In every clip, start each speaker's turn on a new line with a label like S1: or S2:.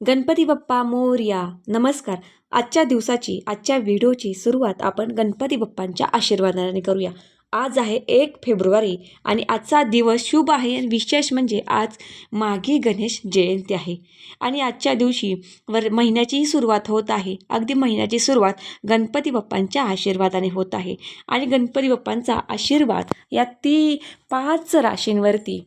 S1: गणपती बाप्पा मोरया नमस्कार. आजच्या दिवसाची आजच्या व्हिडिओची सुरुवात आपण गणपती बाप्पांच्या आशीर्वादाने करूया. आज आहे एक फेब्रुवारी आणि आजचा दिवस शुभ आहे आणि विशेष म्हणजे आज माघी गणेश जयंती आहे. आणि आजच्या दिवशी वर महिन्याचीही सुरुवात होत आहे. अगदी महिन्याची सुरुवात गणपती बाप्पांच्या आशीर्वादाने होत आहे. आणि गणपती बाप्पांचा आशीर्वाद या ती पाच राशींवरती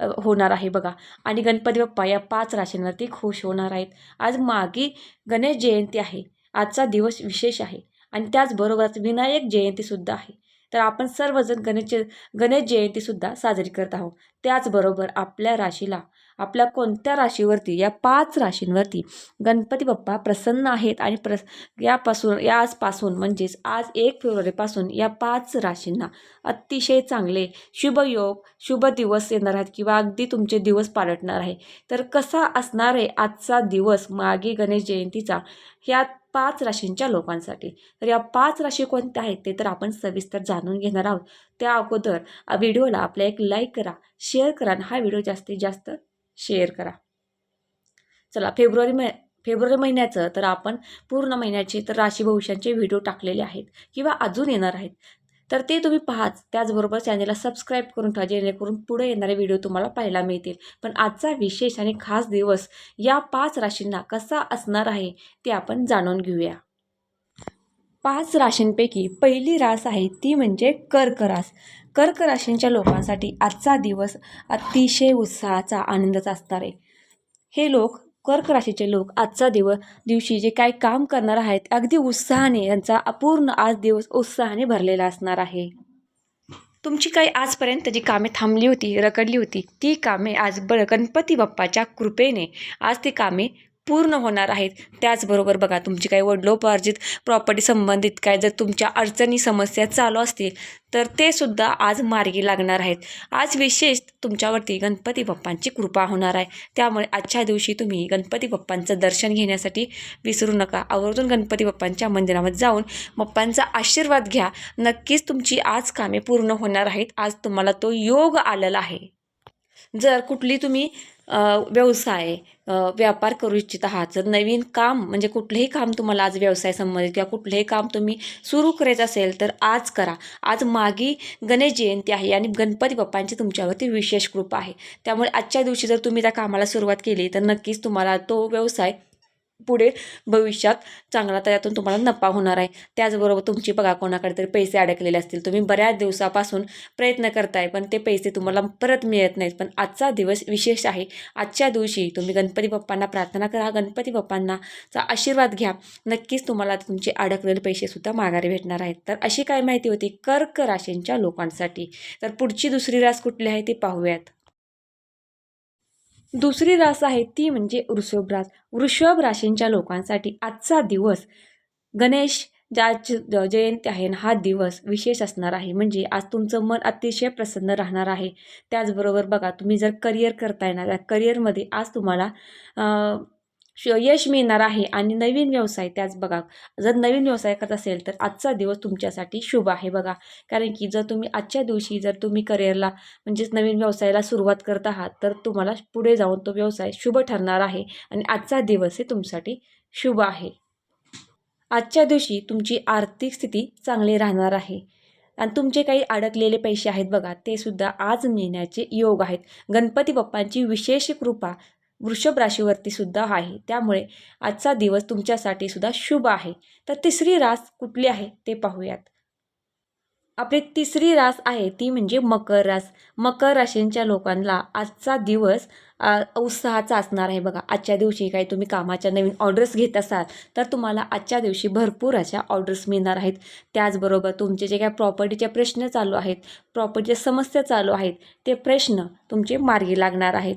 S1: होणार आहे बघा. आणि गणपती बाप्पा या पाच राशींवरती खुश होणार आहेत. आज मागे गणेश जयंती आहे. आजचा दिवस विशेष आहे. आणि त्याचबरोबरच विनायक जयंतीसुद्धा आहे. तर आपण सर्वजण गणेश गणेश जयंतीसुद्धा साजरी करत आहोत. त्याचबरोबर आपल्या राशीला आपल्या कोणत्या राशीवरती या पाच राशींवरती गणपती बाप्पा प्रसन्न आहेत आणि प्रस यापासून या आजपासून म्हणजेच आज एक फेब्रुवारीपासून या पाच राशींना अतिशय चांगले शुभयोग शुभ दिवस येणार आहेत किंवा अगदी तुमचे दिवस पालटणार आहे. तर कसा असणार आहे आजचा दिवस मागे गणेश जयंतीचा ह्या पाच राशींच्या लोकांसाठी? तर या पाच राशी कोणत्या आहेत ते तर आपण सविस्तर जाणून घेणार आहोत. त्या अगोदर व्हिडिओला आपल्या एक लाईक करा शेअर करा आणि हा व्हिडिओ जास्तीत जास्त शेअर करा. चला फेब्रुवारी म फेब्रुवारी महिन्याचं तर आपण पूर्ण महिन्याचे तर राशी भविष्यांचे व्हिडिओ टाकलेले आहेत किंवा अजून येणार आहेत. तर ते तुम्ही पाहाच. त्याचबरोबर चॅनलला सबस्क्राईब करून ठेवा जेणेकरून पुढे येणारे व्हिडिओ तुम्हाला पाहायला मिळतील. पण आजचा विशेष आणि खास दिवस या पाच राशींना कसा असणार आहे ते आपण जाणून घेऊया. पाच राशींपैकी पहिली रास आहे ती म्हणजे कर्क रास. कर्क राशींच्या लोकांसाठी आजचा दिवस अतिशय उत्साहाचा आनंदाचा असणार आहे. हे लोक कर्क राशीचे लोक आजचा दिवस दिवशी जे काय काम करणार आहेत अगदी उत्साहाने यांचा अपूर्ण आज दिवस उत्साहाने भरलेला असणार आहे. तुमची काही आजपर्यंत जी कामे थांबली होती रकडली होती ती कामे आज ब गणपती बाप्पाच्या कृपेने आज ती कामे पूर्ण होणार आहेत. त्याचबरोबर बघा तुमची काही वडिलोपार्जित प्रॉपर्टी संबंधित काय जर तुमच्या अडचणी समस्या चालू असतील तर ते सुद्धा आज मार्गी लागणार आहेत. आज विशेष तुमच्यावरती गणपती बाप्पांची कृपा होणार आहे. त्यामुळे आजच्या दिवशी तुम्ही गणपती बाप्पांचं दर्शन घेण्यासाठी विसरू नका. आवर्जून गणपती बाप्पांच्या मंदिरामध्ये जाऊन बाप्पांचा आशीर्वाद घ्या. नक्कीच तुमची आज कामे पूर्ण होणार आहेत. आज तुम्हाला तो योग आलेला आहे. जर कुठली तुम्ही व्यवसाय व्यापार करू इच्छित आहात जर नवीन काम म्हणजे कुठलंही काम तुम्हाला आज व्यवसाय संबंधित किंवा कुठलंही काम तुम्ही सुरू करायचं असेल तर आज करा. आज मागी गणेश जयंती आहे आणि गणपती बाप्पांची तुमच्यावरती विशेष कृपा आहे. त्यामुळे आजच्या दिवशी जर तुम्ही त्या कामाला सुरुवात केली तर नक्कीच तुम्हाला तो व्यवसाय पुढे भविष्यात चांगला त्यातून तुम्हाला नफा होणार आहे. त्याचबरोबर तुमची बघा कोणाकडे तरी पैसे अडकलेले असतील तुम्ही बऱ्याच दिवसापासून प्रयत्न करताय पण ते पैसे तुम्हाला परत मिळत नाहीत. पण आजचा दिवस विशेष आहे. आजच्या दिवशी तुम्ही गणपती बाप्पांना प्रार्थना करा. गणपती बाप्पांनाचा आशीर्वाद घ्या. नक्कीच तुम्हाला तुमचे अडकलेले पैसेसुद्धा माघारी भेटणार आहेत. तर अशी काय माहिती होती? कर्क राशींच्या लोकांसाठी. तर पुढची दुसरी रास कुठली आहे ती पाहूयात. दुसरी रास आहे ती म्हणजे वृषभ रास. वृषभ राशींच्या लोकांसाठी आजचा दिवस गणेश ज्या जयंती आहे ना हा दिवस विशेष असणार आहे. म्हणजे आज तुमचं मन अतिशय प्रसन्न राहणार आहे. त्याचबरोबर बघा तुम्ही जर करिअर करताय ना त्या करिअरमध्ये आज तुम्हाला श- यश मिळणार आहे आणि नवीन व्यवसाय त्याच बघा जर नवीन व्यवसाय करत असेल तर आजचा दिवस तुमच्यासाठी शुभ आहे बघा. कारण की जर तुम्ही आजच्या दिवशी जर तुम्ही करिअरला म्हणजेच नवीन व्यवसायाला सुरुवात करत आहात तर तुम्हाला पुढे जाऊन तो व्यवसाय शुभ ठरणार आहे आणि आजचा दिवस हे तुमच्यासाठी शुभ आहे. आजच्या दिवशी तुमची आर्थिक स्थिती चांगली राहणार आहे. आणि तुमचे काही अडकलेले पैसे आहेत बघा ते सुद्धा आज मिळण्याचे योग आहेत. गणपती बाप्पांची विशेष कृपा वृषभ राशीवरती सुद्धा आहे. त्यामुळे आजचा दिवस तुमच्यासाठी सुद्धा शुभ आहे. तर तिसरी रास कुठली आहे ते पाहूयात. आपली तिसरी रास आहे ती म्हणजे मकर रास. मकर राशींच्या लोकांना आजचा दिवस उत्साहाचा असणार आहे बघा. आजच्या दिवशी काही तुम्ही कामाच्या नवीन ऑर्डर्स घेत असाल तर तुम्हाला आजच्या दिवशी भरपूर अशा ऑर्डर्स मिळणार आहेत. त्याचबरोबर तुमचे जे काही प्रॉपर्टीचे प्रश्न चालू आहेत प्रॉपर्टीच्या समस्या चालू आहेत ते प्रश्न तुमचे मार्गी लागणार आहेत.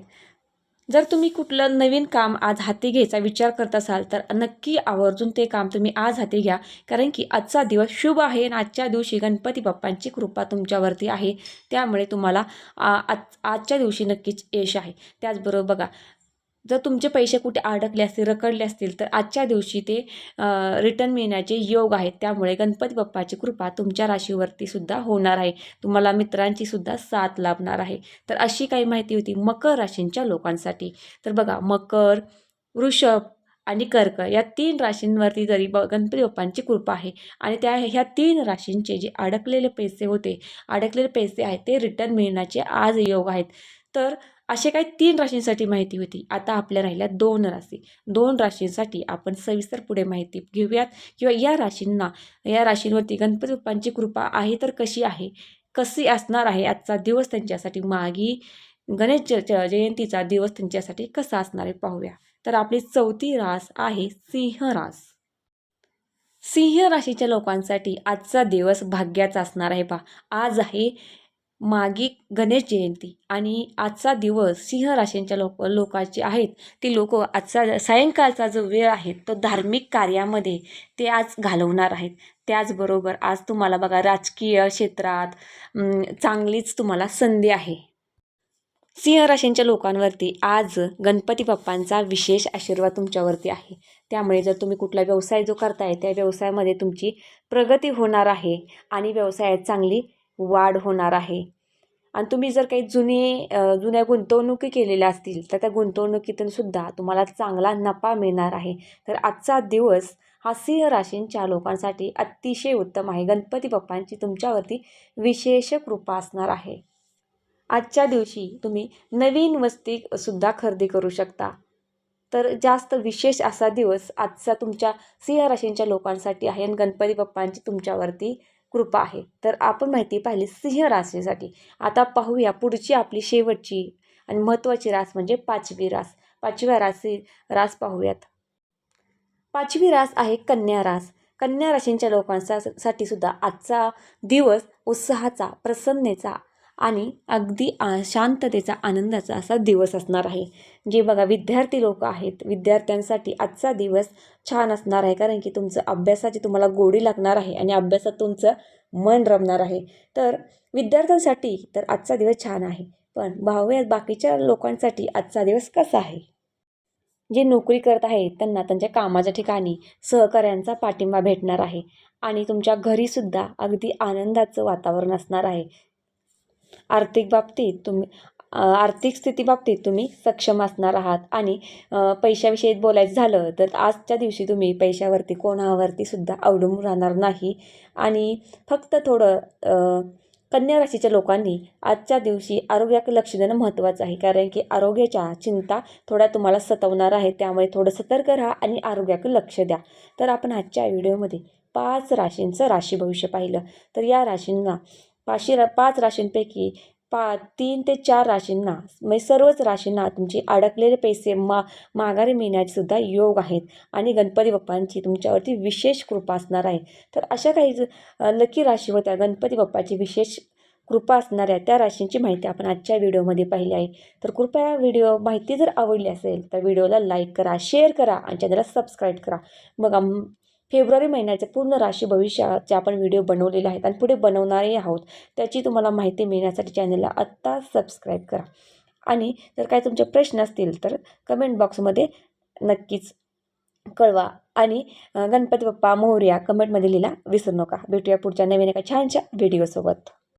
S1: जर तुम्ही कुठलं नवीन काम आज हाती घ्यायचा विचार करत असाल तर नक्की आवर्जून ते काम तुम्ही आज हाती घ्या. कारण की आजचा दिवस शुभ आहे आणि आजच्या दिवशी गणपती बाप्पांची कृपा तुमच्यावरती आहे. त्यामुळे तुम्हाला आ- आज आजच्या दिवशी नक्कीच यश आहे. त्याचबरोबर बघा जर तुमचे पैसे कुठे अडकले असतील रखडले असतील तर आजच्या दिवशी ते रिटर्न मिळण्याचे योग आहेत. त्यामुळे गणपती बाप्पाची कृपा तुमच्या राशीवरती सुद्धा होणार आहे. तुम्हाला मित्रांची सुद्धा साथ लाभणार आहे. तर अशी काही माहिती होती मकर राशींच्या लोकांसाठी. तर बघा मकर वृषभ आणि कर्क या तीन राशींवरती जरी ब गणपती बाप्पांची कृपा आहे आणि त्या ह्या तीन राशींचे जे अडकलेले पैसे होते अडकलेले पैसे आहेत ते रिटर्न मिळण्याचे आज योग आहेत. तर असे काही तीन राशींसाठी माहिती होती. आता आपल्या राहिल्या दोन राशी. दोन राशींसाठी आपण सविस्तर पुढे माहिती घेऊयात. किंवा या राशींना या राशींवरती गणपती बाप्पांची कृपा आहे तर कशी आहे? कशी असणार आहे? आजचा दिवस त्यांच्यासाठी मागी गणेश जयंतीचा दिवस त्यांच्यासाठी कसा असणार आहे पाहूया. तर आपली चौथी रास आहे सिंह रास. सिंह राशीच्या लोकांसाठी आजचा दिवस भाग्याचा असणार आहे पा आज आहे मागी गणेश जयंती आणि आजचा दिवस सिंह राशींच्या लोक लोकांचे आहेत. ती लोक आजचा सायंकाळचा जो वेळ आहे तो धार्मिक कार्यामध्ये ते आज घालवणार आहेत. त्याचबरोबर आज तुम्हाला बघा राजकीय क्षेत्रात चांगलीच तुम्हाला संधी आहे. सिंह राशींच्या लोकांवरती आज गणपती बाप्पांचा विशेष आशीर्वाद तुमच्यावरती आहे. त्यामुळे जर तुम्ही कुठला व्यवसाय जो करताय त्या व्यवसायामध्ये तुमची प्रगती होणार आहे आणि व्यवसायात चांगली वाढ होणार आहे. आणि तुम्ही जर काही जुने जुन्या गुंतवणुकी केलेल्या असतील तर त्या गुंतवणुकीतून सुद्धा तुम्हाला चांगला नफा मिळणार आहे. तर आजचा दिवस हा सिंह राशींच्या लोकांसाठी अतिशय उत्तम आहे. गणपती बाप्पांची तुमच्यावरती विशेष कृपा असणार आहे. आजच्या दिवशी तुम्ही नवीन वस्ती सुद्धा खरेदी करू शकता. तर जास्त विशेष असा दिवस आजचा तुमच्या सिंह राशींच्या लोकांसाठी आहे आणि गणपती बाप्पांची तुमच्यावरती कृपा आहे. तर आपण माहिती पाहिली सिंह राशीसाठी. आता पाहूया पुढची आपली शेवटची आणि महत्त्वाची रास म्हणजे पाचवी रास. पाचव्या राशी रास पाहूयात. पाचवी रास आहे कन्या रास. कन्या राशींच्या लोकांचा साठी सुद्धा आजचा दिवस उत्साहाचा प्रसन्नेचा आणि अगदी आ शांततेचा आनंदाचा असा दिवस असणार आहे. जे बघा विद्यार्थी लोक आहेत. विद्यार्थ्यांसाठी आजचा दिवस छान असणार आहे. कारण की तुमचं अभ्यासाची तुम्हाला गोडी लागणार आहे आणि अभ्यासात तुमचं मन रमणार आहे. तर विद्यार्थ्यांसाठी तर आजचा दिवस छान आहे. पण भाव्या बाकीच्या लोकांसाठी आजचा दिवस कसा आहे? जे नोकरी करत आहेत त्यांना त्यांच्या कामाच्या ठिकाणी सहकाऱ्यांचा पाठिंबा भेटणार आहे. आणि तुमच्या घरीसुद्धा अगदी आनंदाचं वातावरण असणार आहे. आर्थिक बाबतीत तुम्ही आर्थिक स्थिती बाबतीत तुम्ही सक्षम असणार आहात. आणि पैशाविषयी बोलायचं झालं तर आजच्या दिवशी तुम्ही पैशावरती कोणावरती सुद्धा अवलंबून राहणार नाही. आणि फक्त थोडं कन्या राशीच्या लोकांनी आजच्या दिवशी आरोग्याकडे लक्ष देणं महत्त्वाचं आहे. कारण की आरोग्याच्या चिंता थोड्या तुम्हाला सतवणार आहे. त्यामुळे थोडं सतर्क राहा आणि आरोग्याकडे लक्ष द्या. तर आपण आजच्या व्हिडिओमध्ये पाच राशींचं राशी भविष्य पाहिलं. तर या राशींना पाचशे रा पाच राशींपैकी पा तीन ते चार राशींना म्हणजे सर्वच राशींना तुमचे अडकलेले पैसे मा माघारी मिळण्याचेसुद्धा योग आहेत. आणि गणपती बाप्पांची तुमच्यावरती विशेष कृपा असणार आहे. तर अशा काही ज- लकी राशी होत्या गणपती बाप्पाची विशेष कृपा असणाऱ्या त्या राशींची माहिती आपण आजच्या व्हिडिओमध्ये पाहिली आहे. तर कृपया व्हिडिओ माहिती जर आवडली असेल तर व्हिडिओला लाईक करा शेअर करा आणि चॅनलला सबस्क्राईब करा. मग आम फेब्रुवारी महिन्याचे पूर्ण राशी भविष्याचे आपण व्हिडिओ बनवलेले आहेत आणि पुढे बनवणारही आहोत. त्याची तुम्हाला माहिती मिळण्यासाठी चॅनलला आत्ता सबस्क्राईब करा. आणि जर काय तुमचे प्रश्न असतील तर कमेंट बॉक्समध्ये नक्कीच कळवा. आणि गणपती बाप्पा मोहऱ्या कमेंटमध्ये लिहिला विसरू नका. भेटूया पुढच्या नवीन एका छानशा व्हिडिओसोबत